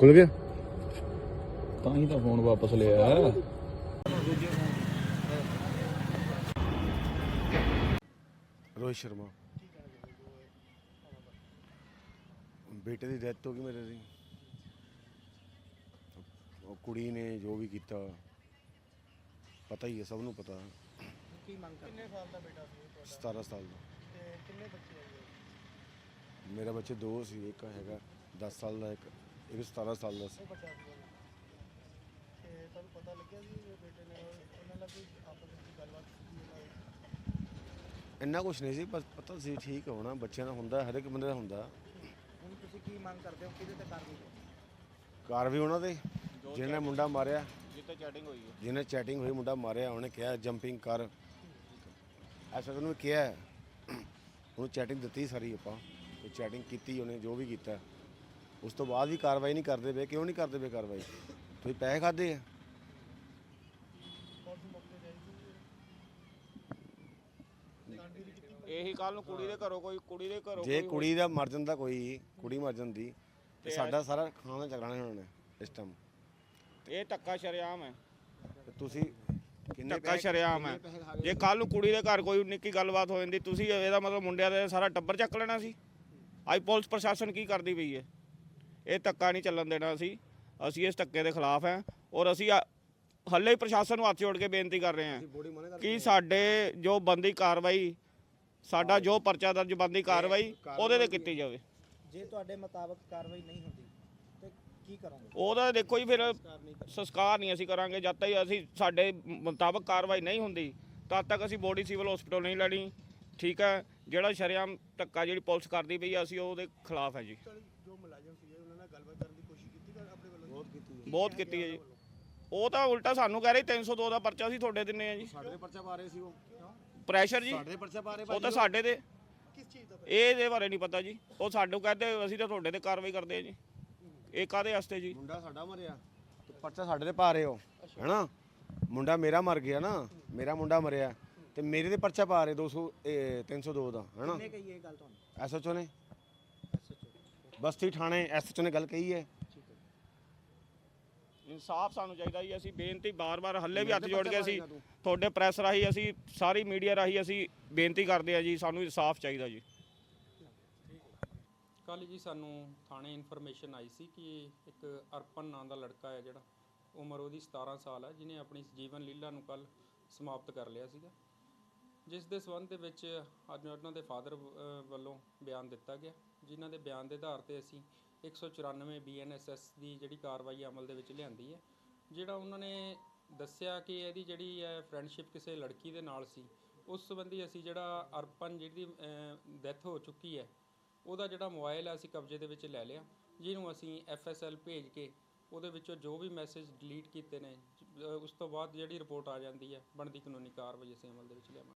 ਖੁੱਲ ਗਿਆ? ਤਾਂ ਹੀ ਤਾਂ ਫੋਨ ਵਾਪਸ ਲਿਆ। ਰੋਹਿਤ ਸ਼ਰਮਾ। ਬੇਟੇ ਦੀ ਡੈਥ ਹੋ ਗਈ ਮੇਰੇ ਦੀ। ਉਹ ਕੁੜੀ ਨੇ ਜੋ ਵੀ ਕੀਤਾ ਪਤਾ ਹੀ ਹੈ ਸਭ ਨੂੰ ਪਤਾ। ਕੀ ਮੰਗ ਕਰਦੇ? ਕਿੰਨੇ ਸਾਲ ਦਾ ਬੇਟਾ ਸੀ 17 ਸਾਲ ਦਾ। ਤੇ ਕਿੰਨੇ ਬੱਚੇ ਹੈਗੇ? ਮੇਰਾ ਬੱਚੇ ਦੋ ਸੀ ਇੱਕ ਹੈਗਾ 10 ਸਾਲ ਦਾ ਇੱਕ ਇੱਕ 17 ਸਾਲ ਦਾ ਸੀ। ਉਹ ਬੱਚਾ ਸੀ ਤੇ ਤੁਹਾਨੂੰ ਪਤਾ ਲੱਗਿਆ ਸੀ ਵੀ ਬੇਟੇ ਨੇ ਉਹਨਾਂ ਨਾਲ ਕੋਈ ਆਪਸ ਵਿੱਚ ਗੱਲਬਾਤ ਕੀਤੀ ਉਹਨਾਂ ਦੀ? ਇੰਨਾ ਕੁਝ ਨਹੀਂ ਸੀ ਪਰ ਪਤਾ ਸੀ ਠੀਕ ਹੋਣਾ ਬੱਚਿਆਂ ਦਾ ਹੁੰਦਾ ਹਰ ਇੱਕ ਬੰਦੇ ਦਾ ਹੁੰਦਾ। ਹੁਣ ਤੁਸੀਂ ਕੀ ਮੰਗ ਕਰਦੇ ਹੋ? ਕਿਹਦੇ ਤੇ ਕਾਰਵਾਈ ਕਾਰ ਵੀ ਉਹਨਾਂ ਦੇ ਜਿਹਨੇ ਮੁੰਡਾ ਮਾਰਿਆ। ਜਿੱਤੇ ਚੈਟਿੰਗ ਹੋਈ ਹੈ। ਜਿਹਨੇ ਚੈਟਿੰਗ ਹੋਈ ਮੁੰਡਾ ਮਾਰਿਆ ਉਹਨੇ ਕਿਹਾ ਜੰਪਿੰਗ ਕਰ। ਐਸਾ ਉਹਨੂੰ ਕਿਹਾ। ਉਹਨੂੰ ਚੈਟਿੰਗ ਦਿੱਤੀ ਸਾਰੀ ਆਪਾਂ ਤੇ ਚੈਟਿੰਗ ਕੀਤੀ ਉਹਨੇ ਜੋ ਵੀ ਕੀਤਾ। ਉਸ ਤੋਂ ਬਾਅਦ ਵੀ ਕਾਰਵਾਈ ਨਹੀਂ ਕਰਦੇ ਪਏ ਕਿਉਂ ਨਹੀਂ ਕਰਦੇ ਪਏ ਕਾਰਵਾਈ? ਤੁਸੀਂ ਪੈਸੇ ਖਾਦੇ ਆ? ਇਹੀ ਕੱਲ ਨੂੰ ਕੁੜੀ ਦੇ ਘਰੋਂ ਕੋਈ ਕੁੜੀ ਦੇ ਘਰੋਂ ਜੇ ਕੁੜੀ ਦਾ ਮਰ ਜਾਂਦਾ ਕੋਈ ਕੁੜੀ ਮਰ ਜਾਂਦੀ ਤੇ ਸਾਡਾ ਸਾਰਾ ਖਾਣਾ ਚੱਕਣਾ ਉਹਨਾਂ ਨੇ ਇਸ ਟਾਈਮ ਇਹ ਧੱਕਾ ਸ਼ਰੇਆਮ ਹੈ। ਤੇ ਤੁਸੀਂ ਕਿੰਨੇ ਧੱਕਾ ਸ਼ਰੇਆਮ ਹੈ? ਜੇ ਕੱਲ ਨੂੰ ਕੁੜੀ ਦੇ ਘਰ ਕੋਈ ਨਿੱਕੀ ਗੱਲਬਾਤ ਹੋ ਜਾਂਦੀ ਤੁਸੀਂ ਇਹਦਾ ਮਤਲਬ ਮੁੰਡਿਆਂ ਦੇ ਸਾਰਾ ਟੱਬਰ ਚੱਕ ਲੈਣਾ ਸੀ। ਅੱਜ ਪੁਲਿਸ ਪ੍ਰਸ਼ਾਸਨ ਕੀ ਕਰਦੀ ਪਈ ਹੈ? ਇਹ ਧੱਕਾ ਨਹੀਂ ਚੱਲਣ ਦੇਣਾ ਅਸੀਂ। ਅਸੀਂ ਇਸ ਧੱਕੇ ਦੇ ਖਿਲਾਫ ਹਾਂ ਔਰ ਅਸੀਂ ਹੱਲੇ ਹੀ ਪ੍ਰਸ਼ਾਸਨ ਨੂੰ ਹੱਥ ਜੋੜ ਕੇ ਬੇਨਤੀ ਕਰ ਰਹੇ ਹਾਂ ਕਿ ਸਾਡੇ ਜੋ ਬੰਦੀ ਕਾਰਵਾਈ ਸਾਡਾ ਜੋ। ਪਰਚਾ ਦਰਜ ਬੰਦੀ ਕਾਰਵਾਈ ਉਹਦੇ ਤੇ ਕੀਤੀ ਜਾਵੇ। ਜੇ ਤੁਹਾਡੇ ਮੁਤਾਬਕ ਕਾਰਵਾਈ ਨਹੀਂ ਹੁੰਦੀ ਤੇ ਕੀ ਕਰੋਗੇ? ਉਹਦਾ ਦੇਖੋ ਜੀ ਫਿਰ ਸੰਸਕਾਰ ਨਹੀਂ ਅਸੀਂ ਕਰਾਂਗੇ। ਜਦ ਤੱਕ ਅਸੀਂ ਸਾਡੇ ਮੁਤਾਬਕ ਕਾਰਵਾਈ ਨਹੀਂ ਹੁੰਦੀ ਤਦ ਤੱਕ ਅਸੀਂ ਬੋਡੀ ਸਿਵਲ ਹਸਪੀਟਲ ਨਹੀਂ ਲੈਣੀ। ਠੀਕ ਹੈ ਜਿਹੜਾ ਸ਼ਰੇਆਮ ਧੱਕਾ ਜਿਹੜੀ ਪੁਲਿਸ ਕਰਦੀ ਪਈ ਆ ਅਸੀਂ ਉਹਦੇ ਖਿਲਾਫ ਹੈ ਜੀ। ਉਹਨਾਂ ਨਾਲ ਗੱਲਬਾਤ ਕਰਨ ਦੀ ਕੋਸ਼ਿਸ਼ ਕੀਤੀ ਪਰ ਆਪਣੇ ਵੱਲੋਂ ਬਹੁਤ ਕੀਤੀ ਬਹੁਤ ਕੀਤੀ ਹੈ ਜੀ। ਉਹ ਤਾਂ ਉਲਟਾ ਸਾਨੂੰ ਕਹਿ ਰਹੇ 302 ਦਾ ਪਰਚਾ ਅਸੀਂ ਤੁਹਾਡੇ ਦਿੰਨੇ ਆ ਜੀ। ਸਾਡੇ ਦੇ ਪਰਚਾ ਪਾ ਰਹੇ ਸੀ ਉਹ। ਪ੍ਰੈਸ਼ਰ ਜੀ। ਸਾਡੇ ਦੇ ਪਰਚਾ ਪਾ ਰਹੇ ਉਹ ਤਾਂ ਸਾਡੇ ਦੇ ਕਿਸ ਚੀਜ਼ ਦਾ ਇਹ ਦੇ ਬਾਰੇ ਨਹੀਂ ਪਤਾ ਜੀ। ਉਹ ਸਾਨੂੰ ਕਹਿੰਦੇ ਅਸੀਂ ਤਾਂ ਤੁਹਾਡੇ ਤੇ ਕਾਰਵਾਈ ਕਰਦੇ ਆ ਜੀ। ਇਹ ਕਾਦੇ ਵਾਸਤੇ ਜੀ? ਮੁੰਡਾ ਸਾਡਾ ਮਰਿਆ। ਤੇ ਪਰਚਾ ਸਾਡੇ ਤੇ ਪਾ ਰਹੇ ਹੋ। ਹੈਨਾ? ਮੁੰਡਾ ਮੇਰਾ ਮਰ ਗਿਆ ਨਾ। ਮੇਰਾ ਮੁੰਡਾ ਮਰਿਆ। ਤੇ ਮੇਰੇ ਤੇ ਪਰਚਾ ਪਾ ਰਹੇ 200 ਇਹ 302 ਦਾ ਹੈਨਾ? ਕਿੰਨੇ ਕਹੀ ਇਹ ਗੱਲ ਤੁਹਾਨੂੰ? ਐਸਐਚਓ ਨੇ। ਬਸਤੀ ਥਾਣੇ ਐਸਐਚਓ ਨੇ ਗੱਲ ਕਹੀ ਹੈ। ਇਨਸਾਫ ਸਾਨੂੰ ਚਾਹੀਦਾ ਜੀ ਅਸੀਂ ਬੇਨਤੀ ਬਾਰ-ਬਾਰ ਹੱਲੇ ਵੀ ਹੱਥ ਜੋੜ ਕੇ ਅਸੀਂ ਤੁਹਾਡੇ ਪ੍ਰੈਸ ਰਾਹੀਂ ਅਸੀਂ ਸਾਰੀ ਮੀਡੀਆ ਰਾਹੀਂ ਅਸੀਂ ਬੇਨਤੀ ਕਰਦੇ ਆ ਜੀ ਸਾਨੂੰ ਇਨਸਾਫ ਚਾਹੀਦਾ ਜੀ। ਕੱਲ ਜੀ ਸਾਨੂੰ ਥਾਣੇ ਇਨਫੋਰਮੇਸ਼ਨ ਆਈ ਸੀ ਕਿ ਇੱਕ ਅਰਪਨ ਨਾਂ ਦਾ ਲੜਕਾ ਹੈ ਜਿਹੜਾ ਉਮਰ ਉਹਦੀ 17 ਸਾਲ ਹੈ ਜਿਨੇ ਆਪਣੀ ਜੀਵਨ ਲੀਲਾ ਨੂੰ ਕੱਲ ਸਮਾਪਤ ਕਰ ਲਿਆ ਸੀਗਾ। ਜਿਸ ਦੇ ਸੰਬੰਧ ਦੇ ਵਿੱਚ ਅੱਜ ਉਹਨਾਂ ਦੇ ਫਾਦਰ ਵੱਲੋਂ ਬਿਆਨ ਦਿੱਤਾ ਗਿਆ। ਜਿਨ੍ਹਾਂ ਦੇ ਬਿਆਨ ਦੇ ਆਧਾਰ ਤੇ ਅਸੀਂ 194 ਬੀਐਨਐਸਐਸ ਦੀ ਜਿਹੜੀ ਕਾਰਵਾਈ ਅਮਲ ਦੇ ਵਿੱਚ ਲਿਆਂਦੀ ਹੈ, ਜਿਹੜਾ ਉਹਨਾਂ ਨੇ ਦੱਸਿਆ ਕਿ ਇਹਦੀ ਜਿਹੜੀ ਹੈ ਫਰੈਂਡਸ਼ਿਪ ਕਿਸੇ ਲੜਕੀ ਦੇ ਨਾਲ ਸੀ, ਉਸ ਸੰਬੰਧੀ ਅਸੀਂ ਜਿਹੜਾ ਅਰਪਨ ਜਿਹਦੀ ਡੈਥ ਹੋ ਚੁੱਕੀ ਹੈ, ਉਹਦਾ ਜਿਹੜਾ ਮੋਬਾਈਲ ਹੈ ਅਸੀਂ ਕਬਜ਼ੇ ਦੇ ਵਿੱਚ ਲੈ ਲਿਆ, ਜਿਹਨੂੰ ਅਸੀਂ ਐਫਐਸਐਲ ਭੇਜ ਕੇ ਉਹਦੇ ਵਿੱਚੋਂ ਜੋ ਵੀ ਮੈਸੇਜ ਡਿਲੀਟ ਕੀਤੇ ਨੇ ਉਸ ਤੋਂ ਬਾਅਦ ਜਿਹੜੀ ਰਿਪੋਰਟ ਆ ਜਾਂਦੀ ਹੈ, ਬਣਦੀ ਕਾਨੂੰਨੀ ਕਾਰਵਾਈ ਅਸੀਂ ਅਮਲ ਦੇ ਵਿੱਚ ਲਿਆਵਾਂਗੇ।